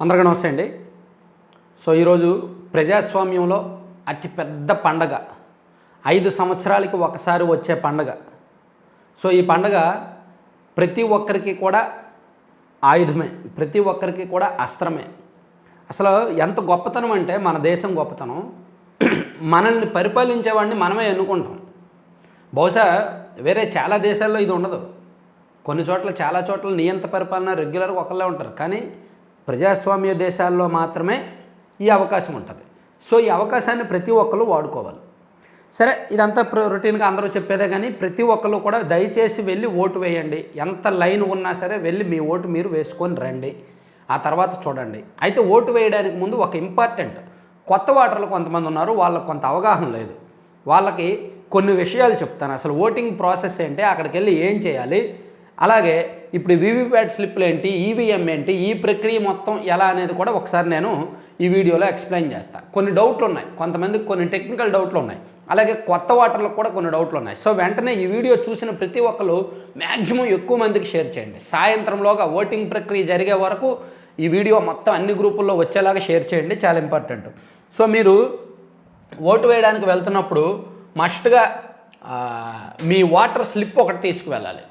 అందరికీ నమస్తే అండి. సో ఈరోజు ప్రజాస్వామ్యంలో అతిపెద్ద పండగ. ఐదు సంవత్సరాలకి ఒకసారి వచ్చే పండగ. సో ఈ పండగ ప్రతి ఒక్కరికి కూడా ఆయుధమే. ప్రతి ఒక్కరికి కూడా అస్త్రమే. అసలు ఎంత గొప్పతనం అంటే మన దేశం గొప్పతనం. మనల్ని పరిపాలించేవాడిని మనమే ఎన్నుకుంటాం. బహుశా వేరే చాలా దేశాల్లో ఇది ఉండదు. కొన్ని చోట్ల చాలా చోట్ల నియంత పరిపాలన రెగ్యులర్గా ఒకళ్ళే ఉంటారు. కానీ ప్రజాస్వామ్య దేశాల్లో మాత్రమే ఈ అవకాశం ఉంటుంది. సో ఈ అవకాశాన్ని ప్రతి ఒక్కరు వాడుకోవాలి. సరే ఇదంతా రొటీన్గా అందరూ చెప్పేదే కానీ ప్రతి ఒక్కరు కూడా దయచేసి వెళ్ళి ఓటు వేయండి. ఎంత లైన్ ఉన్నా సరే వెళ్ళి మీ ఓటు మీరు వేసుకొని రండి. ఆ తర్వాత చూడండి. అయితే ఓటు వేయడానికి ముందు ఒక ఇంపార్టెంట్ కొత్త ఓటర్లు కొంతమంది ఉన్నారు వాళ్ళకి కొంత అవగాహన లేదు. వాళ్ళకి కొన్ని విషయాలు చెప్తాను. అసలు ఓటింగ్ ప్రాసెస్ ఏంటి? అక్కడికి వెళ్ళి ఏం చేయాలి? అలాగే ఇప్పుడు వీవీప్యాట్ స్లిప్లు ఏంటి ఈవీఎం ఏంటి ఈ ప్రక్రియ మొత్తం ఎలా అనేది కూడా ఒకసారి నేను ఈ వీడియోలో ఎక్స్ప్లెయిన్ చేస్తాను కొన్ని డౌట్లు ఉన్నాయి కొంతమందికి కొన్ని టెక్నికల్ డౌట్లు ఉన్నాయి అలాగే కొత్త వాటర్లకు కూడా కొన్ని డౌట్లు ఉన్నాయి. సో వెంటనే ఈ వీడియో చూసిన ప్రతి ఒక్కరు మ్యాక్సిమం ఎక్కువ మందికి షేర్ చేయండి. సాయంత్రంలోగా ఓటింగ్ ప్రక్రియ జరిగే వరకు ఈ వీడియో మొత్తం అన్ని గ్రూపుల్లో వచ్చేలాగా షేర్ చేయండి చాలా ఇంపార్టెంట్. సో మీరు ఓటు వేయడానికి వెళ్తున్నప్పుడు మస్ట్గా మీ వాటర్ స్లిప్ ఒకటి తీసుకువెళ్ళాలి.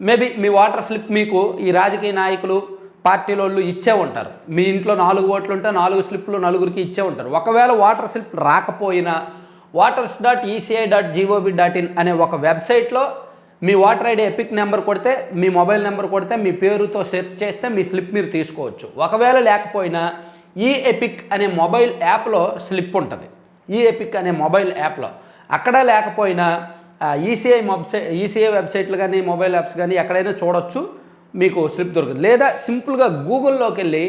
మేబీ మీ వాటర్ స్లిప్ మీకు ఈ రాజకీయ నాయకులు పార్టీల వాళ్ళు ఇచ్చే ఉంటారు. మీ ఇంట్లో నాలుగు ఓట్లు ఉంటే నాలుగు స్లిప్లు నలుగురికి ఇచ్చే ఉంటారు. ఒకవేళ వాటర్ స్లిప్ రాకపోయినా voters dot ECI dot gov dot in అనే ఒక వెబ్సైట్లో మీ వాటర్ ఐడి ఎపిక్ నెంబర్ కొడితే మీ మొబైల్ నెంబర్ కొడితే మీ పేరుతో సెర్చ్ చేస్తే మీ స్లిప్ మీరు తీసుకోవచ్చు. ఒకవేళ లేకపోయినా ఈ ఎపిక్ అనే మొబైల్ యాప్లో స్లిప్ ఉంటుంది. ఈ ఎపిక్ అనే మొబైల్ యాప్లో. అక్కడ లేకపోయినా ఈసీఐ వెబ్సైట్ ఈసీఐ వెబ్సైట్లు కానీ మొబైల్ యాప్స్ కానీ ఎక్కడైనా చూడొచ్చు మీకు స్లిప్ దొరుకుతుంది. లేదా సింపుల్గా గూగుల్లోకి వెళ్ళి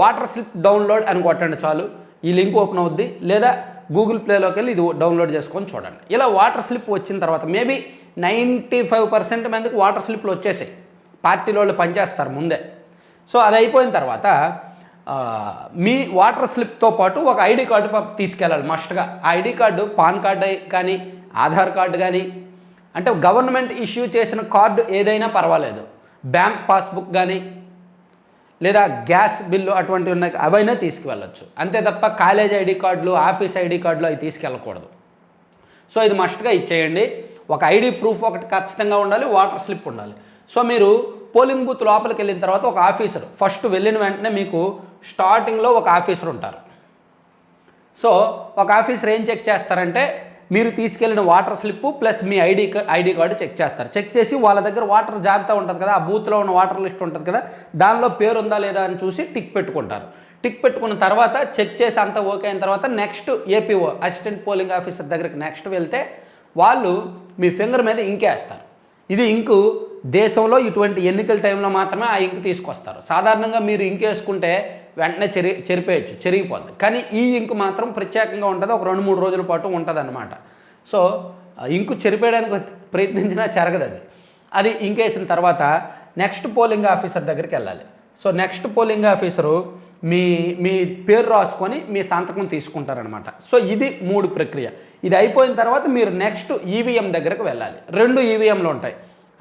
వాటర్ స్లిప్ డౌన్లోడ్ అని కొట్టండి చాలు. ఈ లింక్ ఓపెన్ అవుద్ది. లేదా గూగుల్ ప్లేలోకి వెళ్ళి ఇది డౌన్లోడ్ చేసుకొని చూడండి. ఇలా వాటర్ స్లిప్ వచ్చిన తర్వాత మేబీ నైంటీ ఫైవ్ పర్సెంట్ మందికి వాటర్ స్లిప్లు వచ్చేసాయి. పార్టీలో వాళ్ళు పనిచేస్తారు ముందే. సో అది అయిపోయిన తర్వాత మీ వాటర్ స్లిప్తో పాటు ఒక ఐడి కార్డు తీసుకెళ్ళాలి మస్ట్గా ఆ ఐడి కార్డు పాన్ కార్డు కానీ ఆధార్ కార్డు కానీ అంటే గవర్నమెంట్ ఇష్యూ చేసిన కార్డు ఏదైనా పర్వాలేదు. బ్యాంక్ పాస్బుక్ కానీ లేదా గ్యాస్ బిల్లు అటువంటివి ఉన్నాయి అవైనా తీసుకువెళ్ళొచ్చు. అంతే తప్ప కాలేజ్ ఐడి కార్డులు ఆఫీస్ ఐడి కార్డులు అవి తీసుకెళ్ళకూడదు. సో ఇది మస్ట్గా ఇచ్చేయండి. ఒక ఐడి ప్రూఫ్ ఒకటి ఖచ్చితంగా ఉండాలి వాటర్ స్లిప్ ఉండాలి. సో మీరు పోలింగ్ బూత్ లోపలికి వెళ్ళిన తర్వాత ఒక ఆఫీసర్ ఫస్ట్ వెళ్ళిన వెంటనే మీకు స్టార్టింగ్లో ఒక ఆఫీసర్ ఉంటారు సో ఒక ఆఫీసర్ ఏం చెక్ చేస్తారంటే మీరు తీసుకెళ్ళిన వాటర్ స్లిప్ ప్లస్ మీ ఐడి ఐడి కార్డు చెక్ చేస్తారు. చెక్ చేసి వాళ్ళ దగ్గర వాటర్ జాబితా ఉంటుంది కదా ఆ బూత్లో ఉన్న వాటర్ లిస్ట్ ఉంటుంది కదా దానిలో పేరు ఉందా లేదా అని చూసి టిక్ పెట్టుకుంటారు. టిక్ పెట్టుకున్న తర్వాత చెక్ చేసి అంతా ఓకే అయిన తర్వాత next APO assistant polling officer దగ్గరికి నెక్స్ట్ వెళ్తే వాళ్ళు మీ ఫింగర్ మీద ఇంకేస్తారు ఇది ఇంకు దేశంలో ఇటువంటి ఎన్నికల టైంలో మాత్రమే ఆ ఇంక్ తీసుకొస్తారు. సాధారణంగా మీరు ఇంకేసుకుంటే వెంటనే చెరి చెరిపేయచ్చు చెరిగిపోద్ది. కానీ ఈ ఇంకు మాత్రం ప్రత్యేకంగా ఉంటుంది ఒక రెండు మూడు రోజుల పాటు ఉంటుంది అనమాట సో ఇంకు చెరిపేయడానికి ప్రయత్నించినా చెరగదు అది అది ఇంక్ వేసిన తర్వాత నెక్స్ట్ పోలింగ్ ఆఫీసర్ దగ్గరికి వెళ్ళాలి. సో నెక్స్ట్ పోలింగ్ ఆఫీసరు మీ మీ పేరు రాసుకొని మీ సంతకం తీసుకుంటారనమాట సో ఇది మూడు ప్రక్రియ. ఇది అయిపోయిన తర్వాత మీరు నెక్స్ట్ ఈవీఎం దగ్గరకు వెళ్ళాలి. రెండు ఈవీఎంలు ఉంటాయి.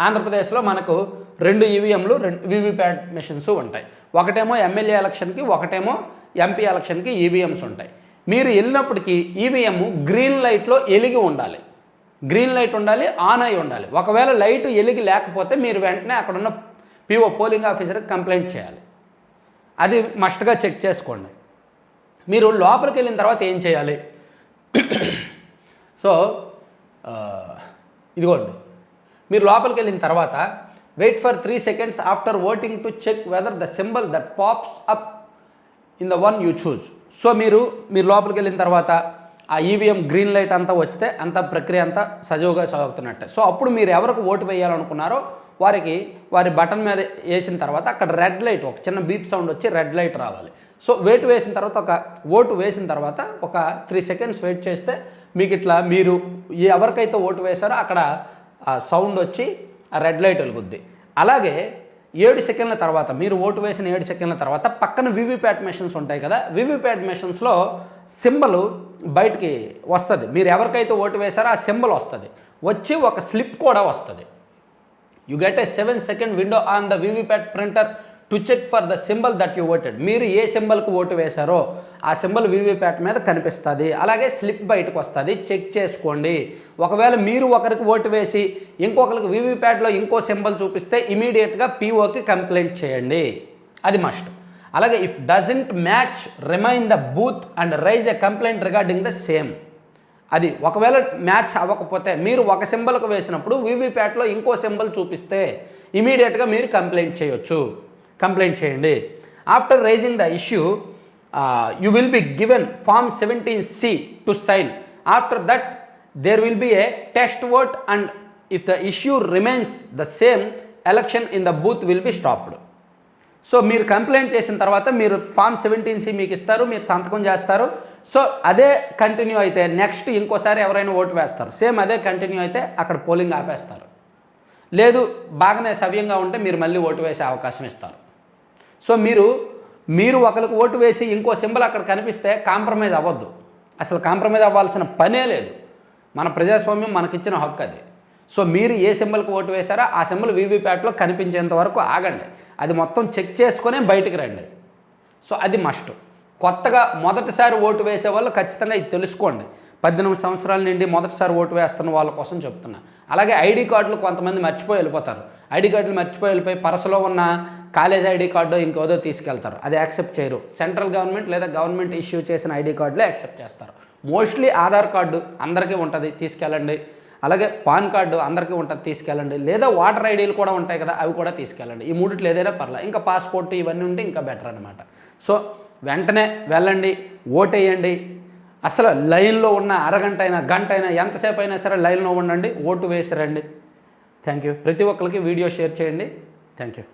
ఆంధ్రప్రదేశ్లో మనకు రెండు ఈవీఎంలు రెండు వీవీప్యాట్ మిషన్స్ ఉంటాయి. ఒకటేమో ఎమ్మెల్యే ఎలక్షన్కి ఒకటేమో ఎంపీ ఎలక్షన్కి ఈవీఎంస్ ఉంటాయి. మీరు వెళ్ళినప్పటికీ ఈవీఎం గ్రీన్ లైట్లో ఎలిగి ఉండాలి. గ్రీన్ లైట్ ఉండాలి ఆన్ అయి ఉండాలి. ఒకవేళ లైట్ ఎలిగి లేకపోతే మీరు వెంటనే అక్కడున్న పీఓ పోలింగ్ ఆఫీసర్కి కంప్లైంట్ చేయాలి. అది మస్ట్గా చెక్ చేసుకోండి. మీరు లోపలికి వెళ్ళిన తర్వాత ఏం చేయాలి? సో uh, ఇదిగోండి. మీరు లోపలికి వెళ్ళిన తర్వాత wait for three seconds after voting to check whether the symbol that pops up in the one you choose so మీరు మీరు లోపలికి వెళ్ళిన తర్వాత ఆ ఈవీఎం గ్రీన్ లైట్ అంతా వస్తే అంత ప్రక్రియ అంతా సజావుగా సాగుతున్నట్టే. సో అప్పుడు మీరు ఎవరికి ఓటు వేయాలనుకున్నారో వారికి వారి బటన్ మీద వేసిన తర్వాత అక్కడ రెడ్ లైట్ ఒక చిన్న బీప్ సౌండ్ వచ్చి రెడ్ లైట్ రావాలి. సో వెయిట్ వేసిన తర్వాత ఒక ఓటు వేసిన తర్వాత ఒక త్రీ సెకండ్స్ వెయిట్ చేస్తే మీకు ఇట్లా మీరు ఎవరికైతే ఓటు వేశారో అక్కడ సౌండ్ వచ్చి ఆ రెడ్ లైట్ వెలుగుద్ది. అలాగే ఏడు సెకండ్ల తర్వాత మీరు ఓటు వేసిన ఏడు సెకండ్ల తర్వాత పక్కన వివిప్యాట్ మెషిన్స్ ఉంటాయి కదా వివిప్యాట్ మెషిన్స్లో సింబల్ బయటికి వస్తుంది. మీరు ఎవరికైతే ఓటు వేశారో ఆ సింబల్ వస్తుంది. వచ్చి ఒక స్లిప్ కూడా వస్తుంది. You get a seven second window on the VVPAT printer to check for the symbol that you voted మీరు ఏ సింబల్కి ఓటు వేశారో ఆ సింబల్ వీవీప్యాట్ మీద కనిపిస్తుంది. అలాగే స్లిప్ బయటకు వస్తుంది. చెక్ చేసుకోండి. ఒకవేళ మీరు ఒకరికి ఓటు వేసి ఇంకొకరికి వీవీప్యాట్లో ఇంకో సింబల్ చూపిస్తే ఇమీడియట్గా పీఓకి కంప్లైంట్ చేయండి. అది మస్ట్ అలాగే if doesn't match remain the booth and raise a complaint regarding the same అది ఒకవేళ మ్యాచ్ అవ్వకపోతే మీరు ఒక సింబల్కి వేసినప్పుడు వీవీప్యాట్లో ఇంకో సింబల్ చూపిస్తే ఇమీడియట్గా మీరు కంప్లైంట్ చేయొచ్చు. కంప్లైంట్ చేయండి. After raising the issue you will be given form seventeen C to sign after that there will be a test vote and if the issue remains the same election in the booth will be stopped so మీరు complaint చేసిన తర్వాత మీరు form seventeen C మీకు ఇస్తారు మీరు సంతకం చేస్తారు. So అదే కంటిన్యూ అయితే నెక్స్ట్ ఇంకోసారి ఎవరైనా ఓటు వేస్తారు. సేమ్ అదే కంటిన్యూ అయితే అక్కడ పోలింగ్ ఆపేస్తారు. లేదు బాగానే సవ్యంగా ఉంటే మీరు మళ్ళీ ఓటు వేసే అవకాశం ఇస్తారు. సో మీరు మీరు ఒకరికి ఓటు వేసి ఇంకో సింబల్ అక్కడ కనిపిస్తే కాంప్రమైజ్ అవ్వద్దు. అసలు కాంప్రమైజ్ అవ్వాల్సిన పనే లేదు. మన ప్రజాస్వామ్యం మనకిచ్చిన హక్కు అది. సో మీరు ఏ సింబల్కి ఓటు వేశారో ఆ సింబల్ వీవీప్యాట్లో కనిపించేంత వరకు ఆగండి. అది మొత్తం చెక్ చేసుకునే బయటికి రండి. సో అది మస్ట్. కొత్తగా మొదటిసారి ఓటు వేసే వాళ్ళు ఖచ్చితంగా ఇది తెలుసుకోండి. పద్దెనిమిది సంవత్సరాల నుండి మొదటిసారి ఓటు వేస్తున్న వాళ్ళ కోసం చెప్తున్నా. అలాగే ఐడి కార్డులు కొంతమంది మర్చిపోయి వెళ్ళిపోతారు. ఐడి కార్డులు మర్చిపోయి వెళ్ళిపోయి పరసలో ఉన్న కాలేజ్ ఐడి కార్డు ఇంకోదో తీసుకెళ్తారు. అది యాక్సెప్ట్ చేయరు. సెంట్రల్ గవర్నమెంట్ లేదా గవర్నమెంట్ ఇష్యూ చేసిన ఐడి కార్డులే యాక్సెప్ట్ చేస్తారు. మోస్ట్లీ ఆధార్ కార్డు అందరికీ ఉంటుంది తీసుకెళ్ళండి. అలాగే పాన్ కార్డు అందరికీ ఉంటుంది తీసుకెళ్ళండి. లేదా వాటర్ ఐడీలు కూడా ఉంటాయి కదా అవి కూడా తీసుకెళ్ళండి. ఈ మూడిట్లు ఏదైనా పర్లేదు ఇంకా పాస్పోర్ట్ ఇవన్నీ ఉంటే ఇంకా బెటర్ అనమాట సో వెంటనే వెళ్ళండి ఓటేయండి. అసలు లైన్లో ఉన్న అరగంట అయినా గంట అయినా ఎంతసేపు అయినా సరే లైన్లో ఉండండి ఓటు వేసిరండి థ్యాంక్ యూ ప్రతి ఒక్కరికి వీడియో షేర్ చేయండి. Thank you